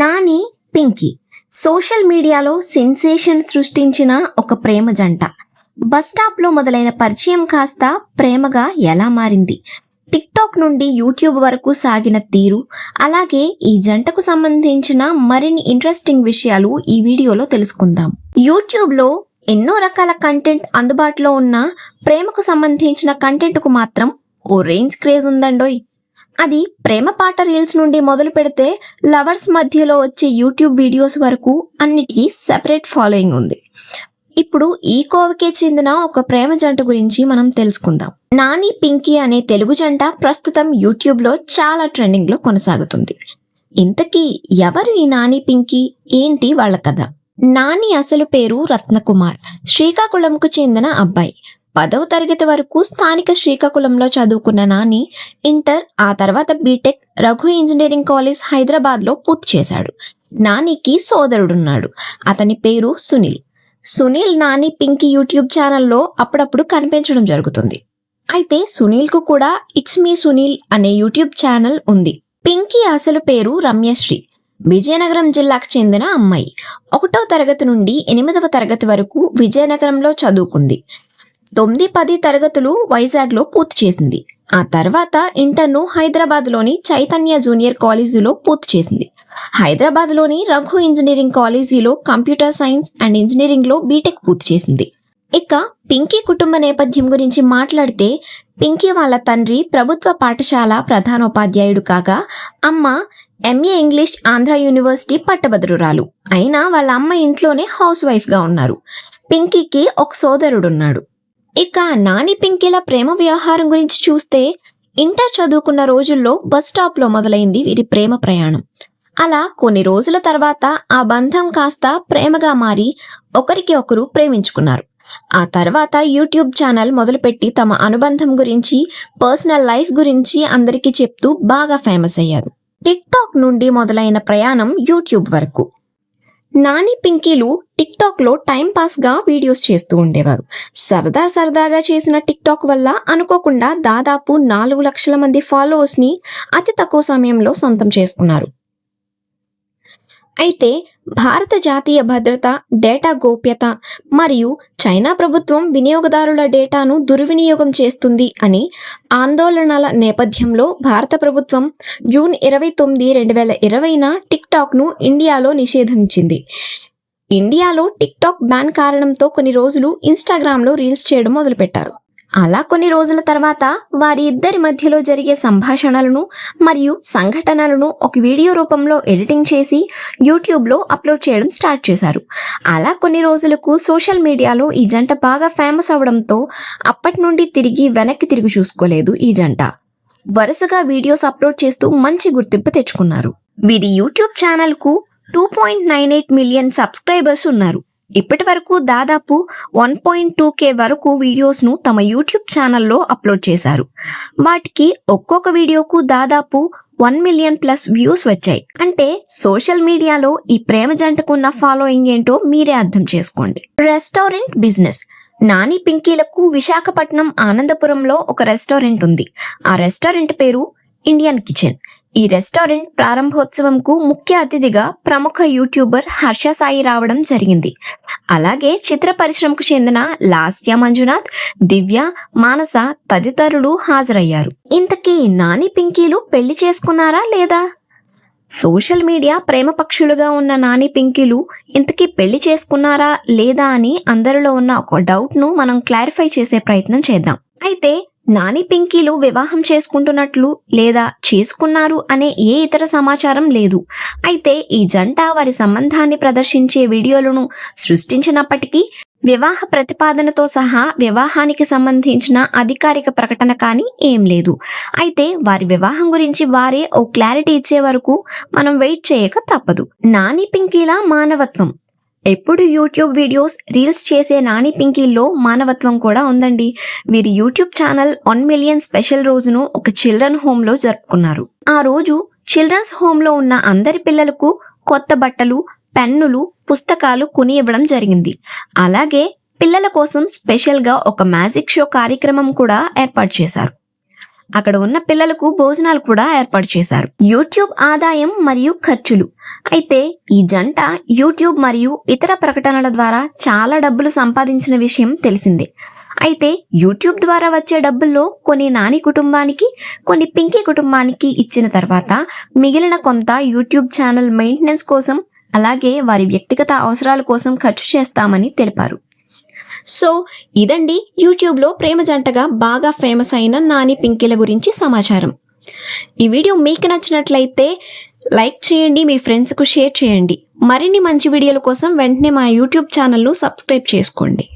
Nani Pinky. Social మీడియాలో sensation సృష్టించిన ఒక ప్రేమ జంట. బస్ స్టాప్లో మొదలైన పరిచయం కాస్త ప్రేమగా ఎలా మారింది? టిక్టాక్ నుండి యూట్యూబ్ వరకు సాగిన తీరు అలాగే ఈ జంటకు సంబంధించిన మరిన్ని ఇంట్రెస్టింగ్ విషయాలు ఈ వీడియోలో తెలుసుకుందాం. యూట్యూబ్లో ఎన్నో రకాల కంటెంట్ అందుబాటులో ఉన్న ప్రేమకు సంబంధించిన కంటెంట్కు మాత్రం ఓ రేంజ్ క్రేజ్ ఉందండోయ్. అది ప్రేమ పాట రీల్స్ నుండి మొదలు పెడితే లవర్స్ మధ్యలో వచ్చే యూట్యూబ్ వీడియోస్ వరకు అన్నిటికీ సెపరేట్ ఫాలోయింగ్ ఉంది. ఇప్పుడు ఈ కోవకే చెందిన ఒక ప్రేమ జంట గురించి మనం తెలుసుకుందాం. నాని పింకీ అనే తెలుగు జంట ప్రస్తుతం యూట్యూబ్లో చాలా ట్రెండింగ్లో కొనసాగుతుంది. ఇంతకీ ఎవరు ఈ నాని పింకీ? ఏంటి వాళ్ళ కథ? నాని అసలు పేరు రత్నకుమార్ శ్రీకాకుళంకు చెందిన అబ్బాయి. పదవ తరగతి వరకు స్థానిక శ్రీకాకుళంలో చదువుకున్న నాని ఇంటర్ ఆ తర్వాత బీటెక్ రఘు ఇంజనీరింగ్ కాలేజ్ హైదరాబాద్లో పూర్తి చేశాడు. నానికి సోదరుడున్నాడు. అతని పేరు సునీల్. సునీల్ నాని పింకీ యూట్యూబ్ ఛానల్లో అప్పుడప్పుడు కనిపించడం జరుగుతుంది. అయితే సునీల్కు కూడా ఇట్స్ మీ సునీల్ అనే యూట్యూబ్ ఛానల్ ఉంది. పింకీ అసలు పేరు రమ్యశ్రీ. విజయనగరం జిల్లాకు చెందిన అమ్మాయి. ఒకటో తరగతి నుండి ఎనిమిదవ తరగతి వరకు విజయనగరంలో చదువుకుంది. తొమ్మిది పది తరగతులు వైజాగ్లో పూర్తి చేసింది. ఆ తర్వాత ఇంటర్ను హైదరాబాద్లోని చైతన్య జూనియర్ కాలేజీలో పూర్తి చేసింది. హైదరాబాద్లోని రఘు ఇంజనీరింగ్ కాలేజీలో కంప్యూటర్ సైన్స్ అండ్ ఇంజనీరింగ్లో బీటెక్ పూర్తి చేసింది. ఇక పింకీ కుటుంబ నేపథ్యం గురించి మాట్లాడితే పింకీ వాళ్ళ తండ్రి ప్రభుత్వ పాఠశాల ప్రధానోపాధ్యాయుడు కాగా అమ్మ ఎంఏ ఇంగ్లీష్ ఆంధ్ర యూనివర్సిటీ పట్టభద్రురాలు. అయినా వాళ్ళ అమ్మ ఇంట్లోనే హౌస్ వైఫ్గా ఉన్నారు. పింకీకి ఒక సోదరుడున్నాడు. ఇక నాని పింకీల ప్రేమ వ్యవహారం గురించి చూస్తే ఇంటర్ చదువుకున్న రోజుల్లో బస్ స్టాప్లో మొదలైంది వీరి ప్రేమ ప్రయాణం. అలా కొన్ని రోజుల తర్వాత ఆ బంధం కాస్త ప్రేమగా మారి ఒకరికి ఒకరు ప్రేమించుకున్నారు. ఆ తర్వాత యూట్యూబ్ ఛానల్ మొదలుపెట్టి తమ అనుబంధం గురించి పర్సనల్ లైఫ్ గురించి అందరికీ చెప్తూ బాగా ఫేమస్ అయ్యారు. టిక్టాక్ నుండి మొదలైన ప్రయాణం యూట్యూబ్ వరకు. నాని పింకీలు టిక్ టైంపాస్గా టైం వీడియోస్ చేస్తూ ఉండేవారు. సరదా సరదాగా చేసిన టిక్ టాక్ వల్ల అనుకోకుండా దాదాపు నాలుగు లక్షల మంది ఫాలోవర్స్ని అతి తక్కువ సమయంలో సొంతం చేసుకున్నారు. అయితే భారత జాతీయ భద్రత డేటా గోప్యత మరియు చైనా ప్రభుత్వం వినియోగదారుల డేటాను దుర్వినియోగం చేస్తుంది అని ఆందోళనల నేపథ్యంలో భారత ప్రభుత్వం జూన్ ఇరవై తొమ్మిది రెండు వేల ఇరవైన టిక్టాక్ను ఇండియాలో నిషేధించింది. ఇండియాలో టిక్టాక్ బ్యాన్ కారణంతో కొన్ని రోజులు ఇన్స్టాగ్రామ్లో రీల్స్ చేయడం మొదలుపెట్టారు. అలా కొన్ని రోజుల తర్వాత వారి ఇద్దరి మధ్యలో జరిగే సంభాషణలను మరియు సంఘటనలను ఒక వీడియో రూపంలో ఎడిటింగ్ చేసి యూట్యూబ్లో అప్లోడ్ చేయడం స్టార్ట్ చేశారు. అలా కొన్ని రోజులకు సోషల్ మీడియాలో ఈ జంట బాగా ఫేమస్ అవడంతో అప్పటి నుండి తిరిగి వెనక్కి తిరిగి చూసుకోలేదు ఈ జంట. వరుసగా వీడియోస్ అప్లోడ్ చేస్తూ మంచి గుర్తింపు తెచ్చుకున్నారు. వీరి యూట్యూబ్ ఛానల్కు two point nine eight million subscribers ఉన్నారు. ఇప్పటి వరకు దాదాపు వన్ పాయింట్ టూ కే వరకు వీడియోస్ను తమ యూట్యూబ్ ఛానల్లో అప్లోడ్ చేశారు. వాటికి ఒక్కొక్క వీడియోకు దాదాపు వన్ మిలియన్ ప్లస్ వ్యూస్ వచ్చాయి. అంటే సోషల్ మీడియాలో ఈ ప్రేమ జంటకున్న ఫాలోయింగ్ ఏంటో మీరే అర్థం చేసుకోండి. Restaurant business. నాని పింకీలకు విశాఖపట్నం ఆనందపురంలో ఒక రెస్టారెంట్ ఉంది. ఆ రెస్టారెంట్ పేరు ఇండియన్ కిచెన్. ఈ రెస్టారెంట్ ప్రారంభోత్సవంకు ముఖ్య అతిథిగా ప్రముఖ యూట్యూబర్ హర్ష సాయి రావడం జరిగింది. అలాగే చిత్ర పరిశ్రమకు చెందిన లాస్య మంజునాథ్ దివ్య మానస తదితరులు హాజరయ్యారు. ఇంతకీ నాని పింకీలు పెళ్ళి చేసుకున్నారా లేదా? సోషల్ మీడియా ప్రేమ పక్షులుగా ఉన్న నాని పింకీలు ఇంతకీ పెళ్ళి చేసుకున్నారా లేదా అని అందరిలో ఉన్న ఒక డౌట్ను మనం క్లారిఫై చేసే ప్రయత్నం చేద్దాం. అయితే నాని పింకీలు వివాహం చేసుకుంటున్నట్లు లేదా చేసుకున్నారు అనే ఏ ఇతర సమాచారం లేదు. అయితే ఈ జంట వారి సంబంధాన్ని ప్రదర్శించే వీడియోలను సృష్టించినప్పటికీ వివాహ ప్రతిపాదనతో సహా వివాహానికి సంబంధించిన అధికారిక ప్రకటన కానీ ఏం లేదు. అయితే వారి వివాహం గురించి వారే ఓ క్లారిటీ ఇచ్చే వరకు మనం వెయిట్ చేయక తప్పదు. నాని పింకీల మానవత్వం. ఎప్పుడు యూట్యూబ్ వీడియోస్ రీల్స్ చేసే నాని పింకీల్లో మానవత్వం కూడా ఉందండి. వీరి YouTube channel one million special రోజును ఒక చిల్డ్రన్ హోమ్లో జరుపుకున్నారు. ఆ రోజు చిల్డ్రన్స్ హోమ్లో ఉన్న అందరి పిల్లలకు కొత్త బట్టలు పెన్నులు పుస్తకాలు కొని ఇవ్వడం జరిగింది. అలాగే పిల్లల కోసం స్పెషల్గా ఒక మ్యాజిక్ షో కార్యక్రమం కూడా ఏర్పాటు చేశారు. అక్కడ ఉన్న పిల్లలకు భోజనాలు కూడా ఏర్పాటు చేశారు. యూట్యూబ్ ఆదాయం మరియు ఖర్చులు. అయితే ఈ జంట యూట్యూబ్ మరియు ఇతర ప్రకటనల ద్వారా చాలా డబ్బులు సంపాదించిన విషయం తెలిసిందే. అయితే యూట్యూబ్ ద్వారా వచ్చే డబ్బుల్లో కొన్ని నాని కుటుంబానికి కొన్ని పింకీ కుటుంబానికి ఇచ్చిన తర్వాత మిగిలిన కొంత యూట్యూబ్ ఛానల్ మెయింటెనెన్స్ కోసం అలాగే వారి వ్యక్తిగత అవసరాల కోసం ఖర్చు చేస్తామని తెలిపారు. సో ఇదండి యూట్యూబ్లో ప్రేమ జంటగా బాగా ఫేమస్ అయిన నాని పింకీల గురించి సమాచారం. ఈ వీడియో మీకు నచ్చినట్లయితే లైక్ చేయండి మీ ఫ్రెండ్స్కు షేర్ చేయండి. మరిన్ని మంచి వీడియోల కోసం వెంటనే మా యూట్యూబ్ ఛానల్ను సబ్స్క్రైబ్ చేసుకోండి.